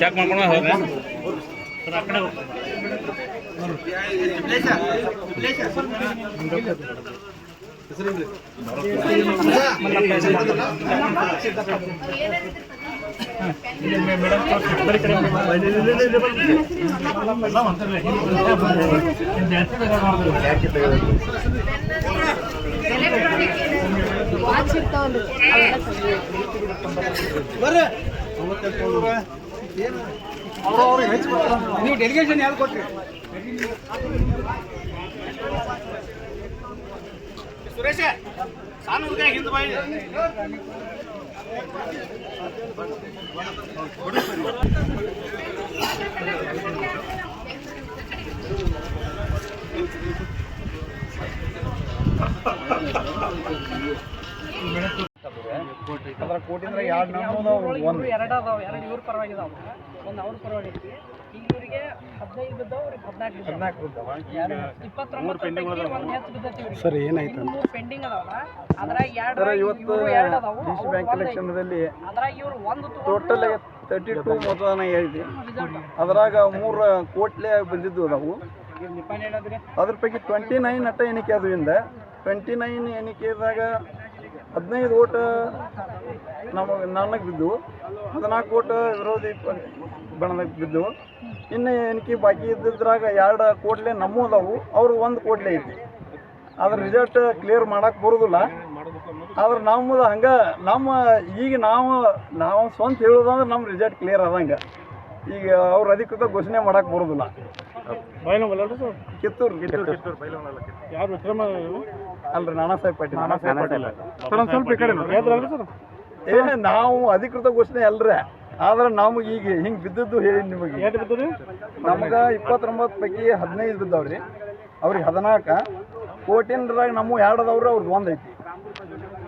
Check ಮಾಡ್ಕೊಂಡು ಹೋಗ್ರಿ watch ಇರ್ತಾವಲ್ರಿ ಅವೆಲ್ಲ ಕಮ್ಮಿ. ನೀವು ಡೆಲಿಗೇಷನ್ ಯಾರು ಕೊಟ್ರಿ ಸುರೇಶ ಸಾನು ಹುಡುಗ ಹಿಂದೆ ಬಾಯಿ ಅದ್ರ ಕೋಟಿಂದ್ರೆ ಎರಡು ನಮ್ಮ ಒಂದು. ಎರಡು ಅದಾವ ಎರಡು ಇವ್ರ ಪರವಾಗಿ ಒಂದು ಅವ್ರ ಪರವಾಗಿ ಇವರಿಗೆ ಹದಿನೈದು ಬಿದ್ದಾವ ಅವ್ರಿಗೆ ಹದಿನಾಲ್ಕು ಹದಿನಾಲ್ಕು ಬಿದ್ದಾವ. ಇಪ್ಪತ್ತೊಂಬತ್ತು ಪೈಕಿ ಒಂದು ಹೆಚ್ಚು ಬಿದ್ದೈತಿ ಸರ್ ಏನಾಯ್ತು ಮೂರು ಪೆಂಡಿಂಗ್ ಅದಾವಲ್ಲ ಅದ್ರಾಗ ಎರಡು ಇವತ್ತು ಎರಡು ಅದಾವು ಡಿ ಸಿ ಬ್ಯಾಂಕ್ ಎಲೆಕ್ಷನ್ದಲ್ಲಿ ಅದ್ರಾಗ ಇವ್ರು ಒಂದು ಟೋಟಲ್ ತರ್ಟಿ ಟು ಮತದಾನ ಹೇಳಿದ್ವಿ. ಅದ್ರಾಗ ಮೂರು ಕೋಟ್ಲೆ ಬಂದಿದ್ದು ಅದಾವು. ಅದ್ರ ಪೈಕಿ ಟ್ವೆಂಟಿ ನೈನ್ ಅಟ್ಟ ಎಣಿಕೆ ಅದರಿಂದ ಟ್ವೆಂಟಿ ನೈನ್ ಎಣಿಕೆದಾಗ ಹದಿನೈದು ಓಟ ನಮಗೆ ನನಗೆ ಬಿದ್ದವು. ಹದಿನಾಲ್ಕು ಓಟ ವಿರೋಧಿ ಬಣ್ಣದಾಗ ಬಿದ್ದವು. ಬಿದ್ದು ಇನ್ನು ಏನಕ್ಕೆ ಬಾಕಿ ಇದ್ದಿದ್ರಾಗ ಎರಡು ಕೋಟ್ಲೆ ನಮ್ಮೂ ಅದಾವು. ಅವ್ರು ಒಂದು ಕೋಟ್ಲೆ ಐತಿ ಅದ್ರ ರಿಸಲ್ಟ್ ಕ್ಲಿಯರ್ ಮಾಡೋಕೆ ಬರೋದಿಲ್ಲ. ಆದ್ರೆ ನಮ್ಮದು ಹಂಗೆ ನಮ್ಮ ಈಗ ನಾವು ನಾವು ಸ್ವಂತ ಹೇಳೋದಂದ್ರೆ ನಮ್ಮ ರಿಸಲ್ಟ್ ಕ್ಲಿಯರ್ ಆದಂಗೆ. ಈಗ ಅವ್ರು ಅಧಿಕೃತ ಘೋಷಣೆ ಮಾಡಕ್ಕೆ ಬರೋದಿಲ್ಲ. ಕಿತ್ತೂರು ಕಿತ್ತೂರು ಯಾರು ವಿಕ್ರಮ ಅಲ್ರಿ ನಾನಾ ಸಾಹೇಬ್ ಪಾಟೀಲ್. ನಾನಾ ಸ್ವಲ್ಪ ಈ ಕಡೆ ಏ ನಾವು ಅಧಿಕೃತ ಘೋಷಣೆ ಅಲ್ರಿ. ಆದ್ರೆ ನಮ್ಗೆ ಈಗ ಹಿಂಗೆ ಬಿದ್ದದ್ದು ಹೇಳಿ ನಿಮಗೆ. ನಮ್ಗೆ ಇಪ್ಪತ್ತೊಂಬತ್ತು ಪೈಕಿ ಹದಿನೈದು ಬಿದ್ದಾವ್ರಿ. ಅವ್ರಿಗೆ ಹದಿನಾಲ್ಕು. ಕೋಟಿನ್ರಾಗ ನಮ್ಮ ಎರಡು ಅದಾವ್ರಿ ಅವ್ರದ್ದು ಒಂದೈತಿ ಐತಿ.